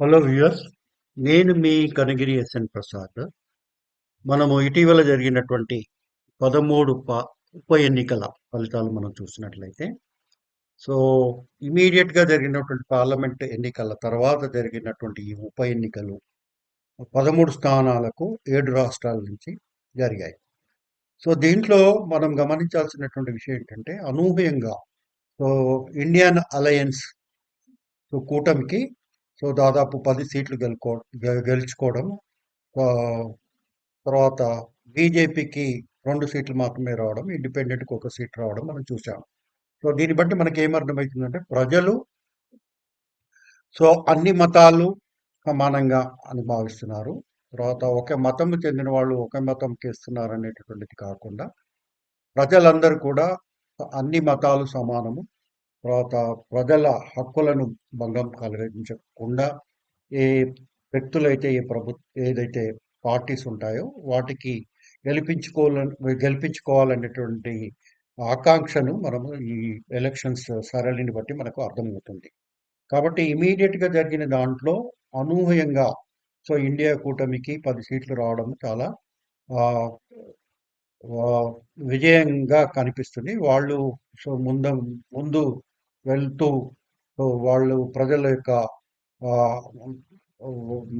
Hello viewers నేను మీ Kanigiri SN Prasad. మనము ఇటీవల జరిగినటువంటి పదమూడు ప ఉప ఎన్నికల ఫలితాలు మనం చూసినట్లయితే సో ఇమీడియట్గా జరిగినటువంటి పార్లమెంట్ ఎన్నికల తర్వాత జరిగినటువంటి ఈ ఉప ఎన్నికలు పదమూడు స్థానాలకు ఏడు రాష్ట్రాల నుంచి జరిగాయి. సో దీంట్లో మనం గమనించాల్సినటువంటి విషయం ఏంటంటే అనూహ్యంగా సో ఇండియన్ అలయన్స్ సో కూటమికి సో దాదాపు పది సీట్లు గెలుకో గె- గెలుచుకోవడం తర్వాత బీజేపీకి రెండు సీట్లు మాత్రమే రావడం ఇండిపెండెంట్కి ఒక సీట్ రావడం మనం చూసాం. సో దీన్ని బట్టి మనకి ఏమర్థమవుతుందంటే ప్రజలు సో అన్ని మతాలు సమానంగా అని భావిస్తున్నారు. తర్వాత ఒకే మతం చెందిన వాళ్ళు ఒకే మతంకి ఇస్తున్నారు అనేటటువంటిది కాకుండా ప్రజలందరూ కూడా అన్ని మతాలు సమానము. తర్వాత ప్రజల హక్కులను భంగం కలిగించకుండా ఏ వ్యక్తులైతే ఏ ప్రభు ఏదైతే పార్టీస్ ఉంటాయో వాటికి గెలిపించుకోవాలని గెలిపించుకోవాలనేటువంటి ఆకాంక్షను మనము ఈ ఎలక్షన్స్ సరళిని బట్టి మనకు అర్థమవుతుంది. కాబట్టి ఇమీడియట్గా జరిగిన దాంట్లో అనూహ్యంగా సో ఇండియా కూటమికి పది సీట్లు రావడం చాలా విజయంగా కనిపిస్తుంది. వాళ్ళు సో ముందు ముందు వెళ్తూ వాళ్ళు ప్రజల యొక్క ఆ,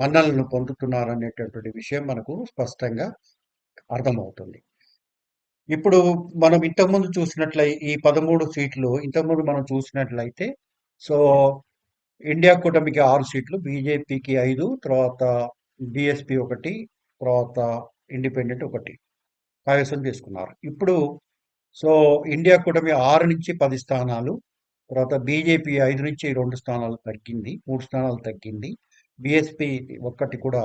మన్నలను పొందుతున్నారనేటటువంటి విషయం మనకు స్పష్టంగా అర్థమవుతుంది. ఇప్పుడు మనం ఇంతకుముందు చూసినట్లయి ఈ పదమూడు సీట్లు ఇంతకుముందు మనం చూసినట్లయితే సో ఇండియా కూటమికి ఆరు సీట్లు బీజేపీకి ఐదు తర్వాత బిఎస్పి ఒకటి తర్వాత ఇండిపెండెంట్ ఒకటి కైవసం చేసుకున్నారు. ఇప్పుడు సో ఇండియా కూటమి ఆరు నుంచి పది స్థానాలు తర్వాత బీజేపీ ఐదు నుంచి రెండు స్థానాలు తగ్గింది మూడు స్థానాలు తగ్గింది. బీఎస్పీ ఒక్కటి కూడా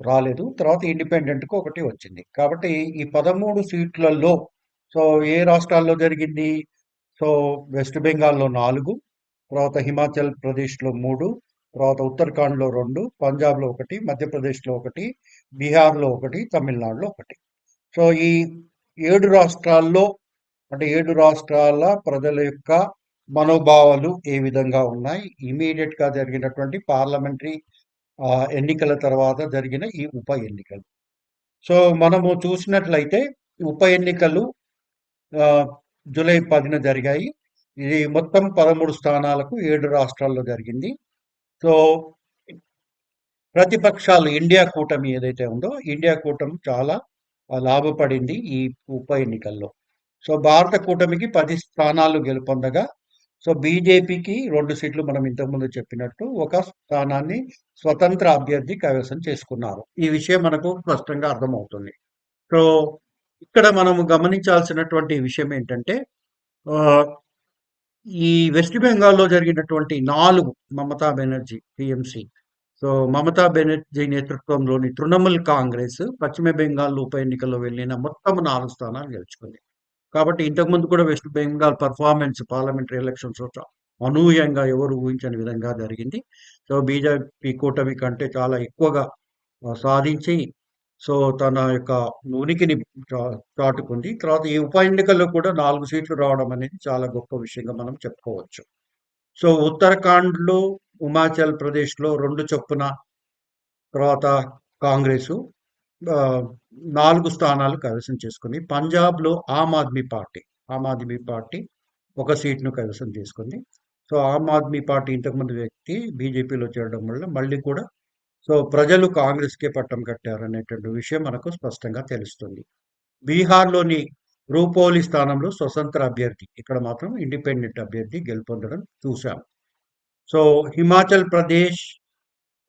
రాలేదు. తర్వాత ఇండిపెండెంట్కి ఒకటి వచ్చింది. కాబట్టి ఈ పదమూడు సీట్లలో సో ఏ రాష్ట్రాల్లో జరిగింది? సో వెస్ట్ బెంగాల్లో నాలుగు తర్వాత హిమాచల్ ప్రదేశ్లో మూడు తర్వాత ఉత్తరాఖండ్లో రెండు పంజాబ్లో ఒకటి మధ్యప్రదేశ్లో ఒకటి బీహార్లో ఒకటి తమిళనాడులో ఒకటి. సో ఈ ఏడు రాష్ట్రాల్లో అంటే ఏడు రాష్ట్రాల ప్రజల యొక్క మనోభావాలు ఏ విధంగా ఉన్నాయి? ఇమీడియట్గా జరిగినటువంటి పార్లమెంటరీ ఎన్నికల తర్వాత జరిగిన ఈ ఉప ఎన్నికలు. సో మనము చూసినట్లయితే ఉప ఎన్నికలు జూలై పదిన జరిగాయి. ఇది మొత్తం పదమూడు స్థానాలకు ఏడు రాష్ట్రాల్లో జరిగింది. సో ప్రతిపక్షాలు ఇండియా కూటమి ఏదైతే ఉందో ఇండియా కూటమి చాలా లాభపడింది ఈ ఉప ఎన్నికల్లో. సో భారత కూటమికి పది స్థానాలు గెలుపొందగా సో బీజేపీకి రెండు సీట్లు మనం ఇంతకుముందు చెప్పినట్టు ఒక స్థానాన్ని స్వతంత్ర అభ్యర్థి కైవసం చేసుకున్నారు. ఈ విషయం మనకు స్పష్టంగా అర్థమవుతుంది. సో ఇక్కడ మనము గమనించాల్సినటువంటి విషయం ఏంటంటే ఈ వెస్ట్ బెంగాల్లో జరిగినటువంటి నాలుగు మమతా బెనర్జీ టిఎంసి. సో మమతా బెనర్జీ నేతృత్వంలోని తృణమూల్ కాంగ్రెస్ పశ్చిమ బెంగాల్ ఉప ఎన్నికల్లో వెళ్ళిన మొత్తం నాలుగు స్థానాలు గెలుచుకుంది. కాబట్టి ఇంతకుముందు కూడా West Bengal performance parliamentary elections అనూహ్యంగా ఎవరు ఊహించని విధంగా జరిగింది. సో బీజేపీ కూటమి కంటే చాలా ఎక్కువగా సాధించి సో తన యొక్క ఉనికిని చా- చాటుకుంది. తర్వాత ఈ ఉప ఎన్నికల్లో కూడా నాలుగు సీట్లు రావడం అనేది చాలా గొప్ప విషయంగా మనం చెప్పుకోవచ్చు. సో ఉత్తరాఖండ్లో హిమాచల్ ప్రదేశ్లో రెండు చొప్పున తర్వాత కాంగ్రెస్ నాలుగు స్థానాలు కైవసం చేసుకుంది పంజాబ్లో ఆమ్ ఆద్మీ పార్టీ ఆమ్ ఆద్మీ పార్టీ ఒక సీట్ను కైవసం చేసుకుంది. సో ఆమ్ ఆద్మీ పార్టీ ఇంతకుముందు వ్యక్తి బీజేపీలో చేరడం వల్ల మళ్ళీ కూడా సో ప్రజలు కాంగ్రెస్కే పట్టం కట్టారనేటువంటి విషయం మనకు స్పష్టంగా తెలుస్తుంది. బీహార్లోని రూపోలి స్థానంలో స్వతంత్ర అభ్యర్థి ఇక్కడ మాత్రం ఇండిపెండెంట్ అభ్యర్థి గెలుపొందడం చూశాం. సో హిమాచల్ ప్రదేశ్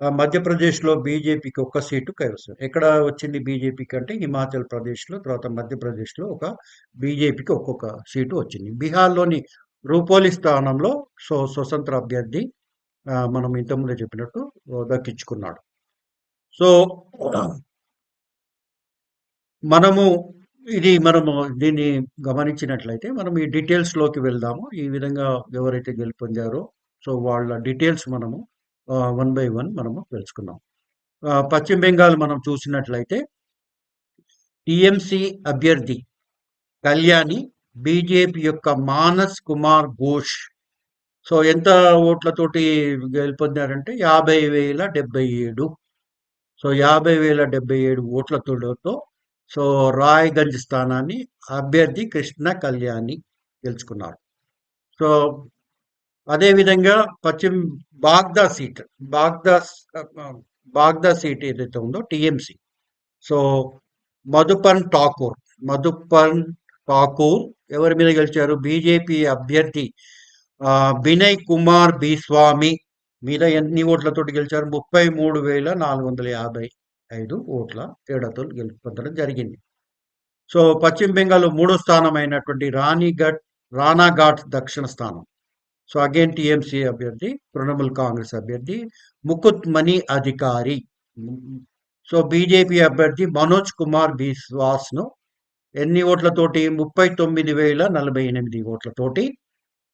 మధ్యప్రదేశ్లో బీజేపీకి ఒక్క సీటు కైవసం. ఎక్కడ వచ్చింది బీజేపీకి అంటే హిమాచల్ ప్రదేశ్లో తర్వాత మధ్యప్రదేశ్లో ఒక బీజేపీకి ఒక్కొక్క సీటు వచ్చింది. బీహార్లోని రూపోలి స్థానంలో సో స్వతంత్ర అభ్యర్థి మనం ఇంతకుముందే చెప్పినట్టు దక్కించుకున్నాడు. సో మనము ఇది మనము దీన్ని గమనించినట్లయితే మనం ఈ డీటెయిల్స్లోకి వెళ్దాము. ఈ విధంగా ఎవరైతే గెలుపొందారో సో వాళ్ళ డీటెయిల్స్ మనము వన్ బై వన్ మనము తెలుసుకుందాం పశ్చిమ బెంగాల్ మనం చూసినట్లయితే టిఎంసి అభ్యర్థి కళ్యాణి బీజేపీ యొక్క మానస్ కుమార్ ఘోష్. సో ఎంత ఓట్లతోటి గెలుపొందారంటే యాభై వేల డెబ్బై ఏడు. సో యాభై వేల డెబ్బై ఏడు ఓట్లతో సో రాయ్గంజ్ స్థానాన్ని అభ్యర్థి కృష్ణ కళ్యాణి గెలుచుకున్నారు. సో అదేవిధంగా పశ్చిమ బాగ్దా సీట్ బాగ్దా బాగ్దా సీట్ ఏదైతే ఉందో టిఎంసి. సో మధుపన్ ఠాకూర్ మధుపన్ ఠాకూర్ ఎవరి మీద గెలిచారు? బీజేపీ అభ్యర్థి వినయ్ కుమార్ బిస్వామి మీద ఎన్ని ఓట్లతోటి గెలిచారు? ముప్పై మూడు వేల నాలుగు వందల యాభై ఐదు ఓట్ల తేడాతో గెలుపొందడం జరిగింది. సో పశ్చిమ బెంగాల్ మూడో స్థానం అయినటువంటి రాణిఘట్ రాణాఘాట్ దక్షిణ స్థానం. సో అగైన్ టిఎంసి అభ్యర్థి తృణమూల్ కాంగ్రెస్ అభ్యర్థి ముకుత్ మణి అధికారి సో బీజేపీ అభ్యర్థి మనోజ్ కుమార్ బిస్వాస్ను ఎన్ని ఓట్లతోటి? ముప్పై తొమ్మిది వేల నలభై ఎనిమిది ఓట్లతోటి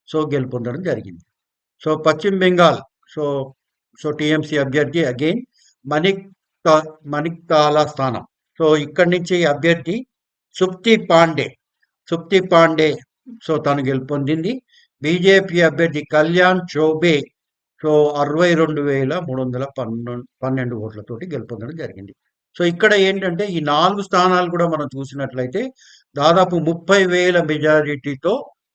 సో గెలుపొందడం జరిగింది. సో పశ్చిమ బెంగాల్. సో సో టీఎంసీ అభ్యర్థి అగైన్ మణిక్ మణిక్తాల స్థానం. సో ఇక్కడి నుంచి అభ్యర్థి సుప్తి పాండే. సుప్తి పాండే. సో తను గెలుపొందింది. బీజేపీ అభ్యర్థి కళ్యాణ్ చౌబే సో అరవై రెండు వేల మూడు వందల పన్నెండు పన్నెండు ఓట్లతోటి గెలుపొందడం జరిగింది. సో ఇక్కడ ఏంటంటే ఈ నాలుగు స్థానాలు కూడా మనం చూసినట్లయితే దాదాపు ముప్పై వేల మెజారిటీతో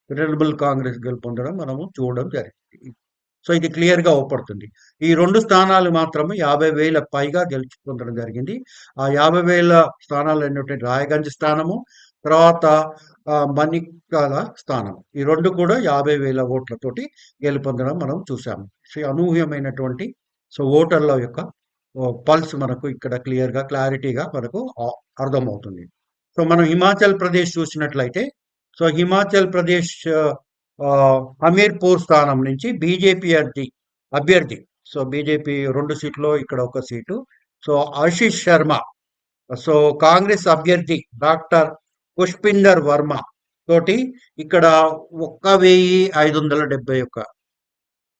తృణమూల్ కాంగ్రెస్ గెలుపొందడం మనము చూడడం జరిగింది. సో ఇది క్లియర్గా ఈ రెండు స్థానాలు మాత్రమే యాభై వేల పైగా గెలుచుకుందడం జరిగింది. ఆ యాభై వేల స్థానాలు అయినటువంటి రాయగంజ్ స్థానము తర్వాత మణికాల స్థానం. ఈ రెండు కూడా యాభై వేల ఓట్లతోటి గెలుపొందడం మనం చూసాము సో అనూహ్యమైనటువంటి సో ఓటర్ల యొక్క పల్స్ మనకు ఇక్కడ క్లియర్గా క్లారిటీగా మనకు అర్థమవుతుంది. సో మనం హిమాచల్ ప్రదేశ్ చూసినట్లయితే సో హిమాచల్ ప్రదేశ్ హమీర్పూర్ స్థానం నుంచి బీజేపీ అభ్యర్థి అభ్యర్థి సో బీజేపీ రెండు సీట్లో ఇక్కడ ఒక seat. So Ashish Sharma so Congress అభ్యర్థి డాక్టర్ పుష్పిందర్ వర్మ తోటి ఇక్కడ ఒక్క వెయ్యి ఐదు వందల డెబ్బై ఒక్క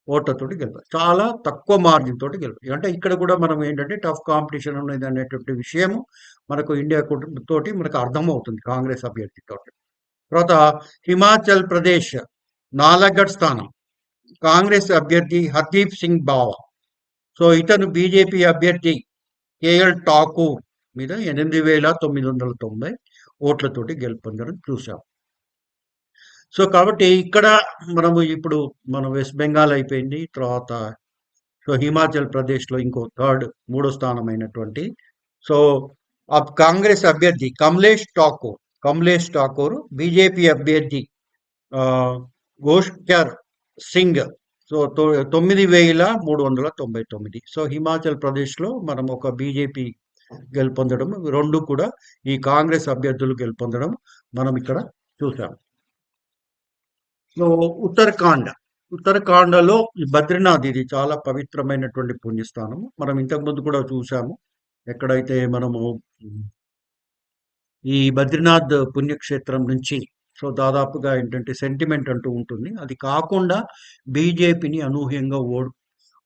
ఓట్లతోటి గెలిపారు. చాలా తక్కువ మార్జిన్ తోటి గెలిపారు. అంటే ఇక్కడ కూడా మనం ఏంటంటే టఫ్ కాంపిటీషన్ ఉన్నది అనేటువంటి విషయము మనకు ఇండియా కుటుంబ తోటి మనకు అర్థమవుతుంది కాంగ్రెస్ అభ్యర్థి తోటి. తర్వాత హిమాచల్ ప్రదేశ్ నాలగఢ్ స్థానం. కాంగ్రెస్ అభ్యర్థి హర్దీప్ సింగ్ బావా. సో ఇతను బీజేపీ అభ్యర్థి కేఎల్ ఠాకూర్ మీద ఎనిమిది వేల తొమ్మిది వందల తొంభై ఓట్లతోటి గెలుపొందడం చూసాం సో కాబట్టి ఇక్కడ మనము ఇప్పుడు మనం వెస్ట్ బెంగాల్ అయిపోయింది. తర్వాత సో హిమాచల్ ప్రదేశ్లో ఇంకో థర్డ్ మూడో స్థానమైనటువంటి సో ఆ కాంగ్రెస్ అభ్యర్థి కమలేష్ ఠాకూర్ కమలేష్ ఠాకూర్ బీజేపీ అభ్యర్థి గోష్కర్ సింగ్ సో తొ- తొమ్మిది వేల మూడు వందల తొంభై తొమ్మిది. సో హిమాచల్ ప్రదేశ్లో మనం ఒక బీజేపీ గెలుపొందడం రెండు కూడా ఈ కాంగ్రెస్ అభ్యర్థులు గెలుపొందడం మనం ఇక్కడ చూసాం. సో ఉత్తరాఖండ్. ఉత్తరాఖండ్లో ఈ బద్రీనాథ్ ఇది చాలా పవిత్రమైనటువంటి పుణ్యస్థానం మనం ఇంతకు ముందు కూడా చూసాము. ఎక్కడైతే మనము ఈ బద్రీనాథ్ పుణ్యక్షేత్రం నుంచి సో దాదాపుగా ఏంటంటే సెంటిమెంట్ అంటూ ఉంటుంది. అది కాకుండా బీజేపీని అనూహ్యంగా ఓడి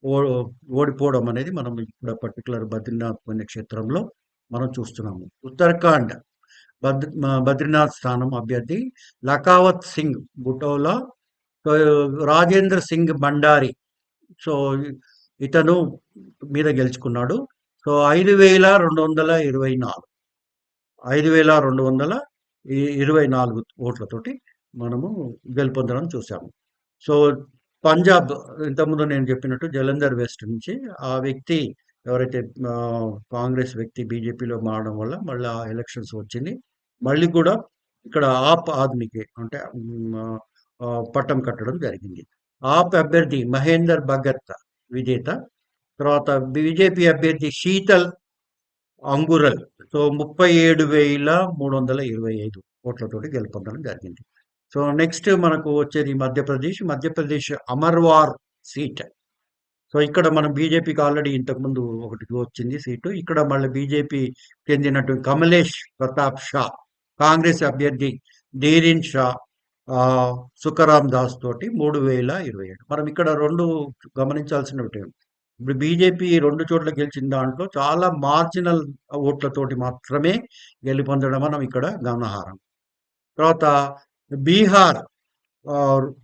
ఓ- ఓడిపోవడం అనేది మనం ఇప్పుడు పర్టికులర్ బద్రీనాథ్ పుణ్యక్షేత్రంలో మనం చూస్తున్నాము. ఉత్తరాఖండ్ బద్ర బద్రీనాథ్ స్థానం అభ్యర్థి లకావత్ సింగ్ బుటోలా సో రాజేంద్ర సింగ్ భండారి సో ఇతను మీద గెలుచుకున్నాడు. సో ఐదు వేల రెండు వందల ఇరవై నాలుగు. ఐదు వేల రెండు వందల ఇరవై నాలుగు ఓట్లతోటి మనము గెలుపొందడం చూసాము సో పంజాబ్ ఇంతకుముందు నేను చెప్పినట్టు జలంధర్ వెస్ట్ నుంచి ఆ వ్యక్తి ఎవరైతే కాంగ్రెస్ వ్యక్తి బీజేపీలో మారడం వల్ల మళ్ళీ ఆ ఎలక్షన్స్ వచ్చింది. మళ్ళీ కూడా ఇక్కడ ఆప్ ఆద్మీకి అంటే పట్టం కట్టడం జరిగింది. ఆప్ అభ్యర్థి మహేందర్ భగత్ విజేత తర్వాత బీజేపీ అభ్యర్థి శీతల్ అంగురల్ సో ముప్పై ఏడు వేల మూడు వందల ఇరవై ఐదు ఓట్లతోటి గెలుపొందడం జరిగింది. సో నెక్స్ట్ మనకు వచ్చేది మధ్యప్రదేశ్. మధ్యప్రదేశ్ అమర్వార్ సీట్. సో ఇక్కడ మనం బీజేపీకి ఆల్రెడీ ఇంతకుముందు ఒకటి వచ్చింది సీటు. ఇక్కడ మళ్ళీ బీజేపీ చెందినటువంటి కమలేష్ ప్రతాప్ షా కాంగ్రెస్ అభ్యర్థి ధీరిన్ షా సుఖరామ్ దాస్ తోటి మూడు వేల ఇరవై ఏడు. మనం ఇక్కడ రెండు గమనించాల్సినవి ఇప్పుడు బీజేపీ రెండు చోట్ల గెలిచిన దాంట్లో చాలా మార్జినల్ ఓట్లతోటి మాత్రమే గెలుపొందడం మనం ఇక్కడ గమనాహారం తర్వాత బీహార్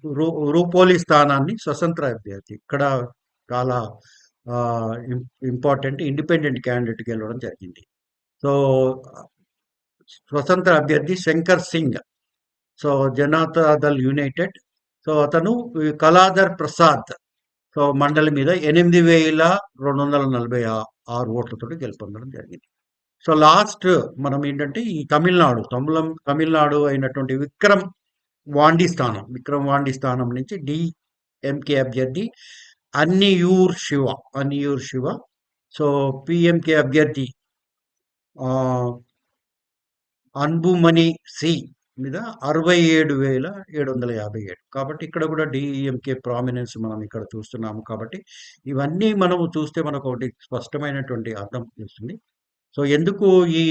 రూ రూపోలి స్థానాన్ని స్వతంత్ర అభ్యర్థి ఇక్కడ చాలా ఇంపార్టెంట్ ఇండిపెండెంట్ క్యాండిడేట్ గెలవడం జరిగింది. సో, స్వతంత్ర అభ్యర్థి Shankar Singh. So, Janata Dal united. So, అతను కళాధర్ ప్రసాద్. సో, మండలి మీద ఎనిమిది వేల రెండు వందల నలభై ఆరు ఓట్లతో గెలుపొందడం జరిగింది. సో, లాస్ట్ మనం ఏంటంటే ఈ తమిళనాడు, తమిళం తమిళనాడు అయినటువంటి విక్రమ్ వాండి స్థానం. విక్రమ్ వాండి స్థానం నుంచి డీఎంకే అభ్యర్థి అన్నియూర్ శివ. అన్నియూర్ శివ. సో, పిఎంకే అభ్యర్థి అన్బుమణి సి మీద 67,757 కాబట్టి ఇక్కడ కూడా డిఎంకే ప్రామినెన్స్ మనం ఇక్కడ చూస్తున్నాము కాబట్టి, ఇవన్నీ మనము చూస్తే మనకు ఒకటి స్పష్టమైనటువంటి అర్థం తెలుస్తుంది. సో, ఎందుకు ఈ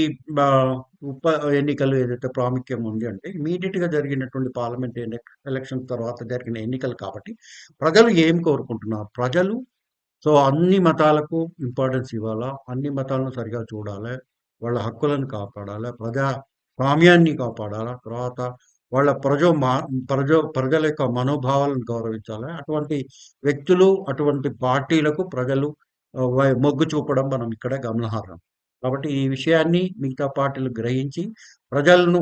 ఉప ఎన్నికలు ఏదైతే ప్రాముఖ్యం ఉంది అంటే, ఇమీడియట్గా జరిగినటువంటి పార్లమెంట్ ఎలక్షన్ తర్వాత జరిగిన ఎన్నికలు కాబట్టి, ప్రజలు ఏం కోరుకుంటున్నారు? ప్రజలు సో, అన్ని మతాలకు ఇంపార్టెన్స్ ఇవ్వాలా, అన్ని మతాలను సరిగ్గా చూడాలి, వాళ్ళ హక్కులను కాపాడాలి, ప్రజా స్వామ్యాన్ని కాపాడాలి తర్వాత వాళ్ళ ప్రజో మా ప్రజో ప్రజల యొక్క మనోభావాలను గౌరవించాలి. అటువంటి వ్యక్తులు, అటువంటి పార్టీలకు ప్రజలు వై మొగ్గు చూపడం మనం ఇక్కడ గమనార్హం. కాబట్టి ఈ విషయాన్ని మిగతా పార్టీలు గ్రహించి ప్రజలను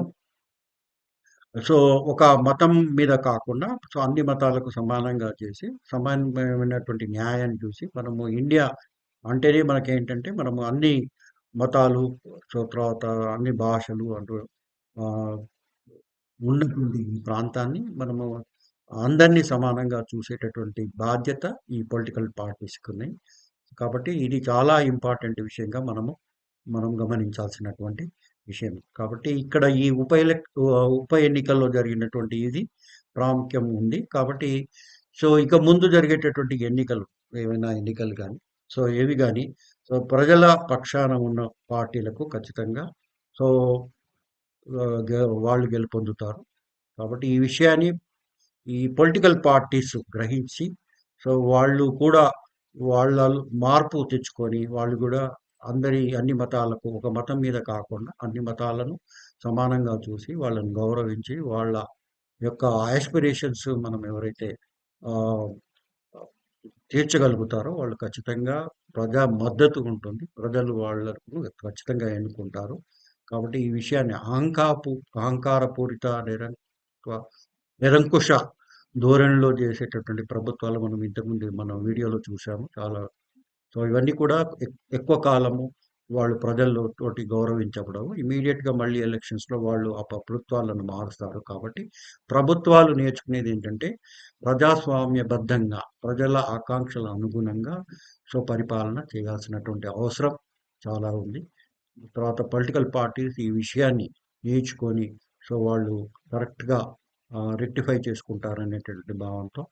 సో, ఒక మతం మీద కాకుండా సో, అన్ని మతాలకు సమానంగా చేసి, సమానమైనటువంటి న్యాయాన్ని చూసి మనము ఇండియా అంటేనే మనకేంటంటే మనము అన్ని మతాలు, సో, తర్వాత అన్ని భాషలు అంటూ ఉన్నటువంటి ఈ ప్రాంతాన్ని మనము అందరినీ సమానంగా చూసేటటువంటి బాధ్యత ఈ పొలిటికల్ పార్టీస్కి ఉన్నాయి కాబట్టి ఇది చాలా ఇంపార్టెంట్ విషయంగా మనము మనం గమనించాల్సినటువంటి విషయం. కాబట్టి ఇక్కడ ఈ ఉప ఎలక్ ఉప ఎన్నికల్లో జరిగినటువంటి ఇది ప్రాముఖ్యం ఉంది. కాబట్టి సో, ఇక ముందు జరిగేటటువంటి ఎన్నికలు ఏవైనా ఎన్నికలు కానీ సో, ఏవి కానీ సో, ప్రజల పక్షాన ఉన్న పార్టీలకు ఖచ్చితంగా సో, గె వాళ్ళు గెలుపొందుతారు. కాబట్టి ఈ విషయాన్ని ఈ పొలిటికల్ పార్టీస్ గ్రహించి సో, వాళ్ళు కూడా వాళ్ళ మార్పు తెచ్చుకొని, వాళ్ళు కూడా అందరి అన్ని మతాలకు ఒక మతం మీద కాకుండా అన్ని మతాలను సమానంగా చూసి, వాళ్ళని గౌరవించి, వాళ్ళ యొక్క ఆస్పిరేషన్స్ మనం ఎవరైతే తీర్చగలుగుతారో వాళ్ళు ఖచ్చితంగా ప్రజా మద్దతు ఉంటుంది. ప్రజలు వాళ్ళను ఖచ్చితంగా ఎన్నుకుంటారు. కాబట్టి ఈ విషయాన్ని అహంకాపు అహంకారపూరిత నిరంకువ నిరంకుశ ధోరణిలో చేసేటటువంటి ప్రభుత్వాలు మనం ఇంతకుముందు మనం వీడియోలో చూసాము. చాలా సో, ఇవన్నీ కూడా ఎక్ ఎక్కువ కాలము వాళ్ళు ప్రజల్లో తోటి గౌరవించబడవు. ఇమీడియట్గా మళ్ళీ ఎలక్షన్స్‌లో వాళ్ళు ఆ ప్రభుత్వాలను మారుస్తారు. కాబట్టి ప్రభుత్వాలు నేర్చుకునేది ఏంటంటే ప్రజాస్వామ్యబద్ధంగా ప్రజల ఆకాంక్షల అనుగుణంగా సో, పరిపాలన చేయాల్సినటువంటి అవసరం చాలా ఉంది. తర్వాత పొలిటికల్ పార్టీస్ ఈ విషయాన్ని నేర్చుకొని సో, వాళ్ళు కరెక్ట్‌గా రెక్టిఫై చేసుకుంటారనేటటువంటి భావంతో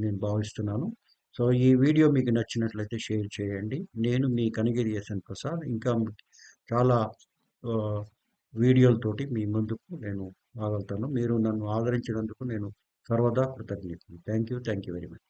నేను భావిస్తున్నాను. సో, ఈ వీడియో మీకు నచ్చినట్లయితే షేర్ చేయండి. నేను మీ కనగిరి ఎస్ఎన్ ప్రసాద్. ఇంకా చాలా వీడియోలతోటి మీ ముందుకు నేను రాగలుగుతాను. మీరు నన్ను ఆదరించినందుకు నేను సర్వదా కృతజ్ఞుడిని. Thank you. Thank you very much.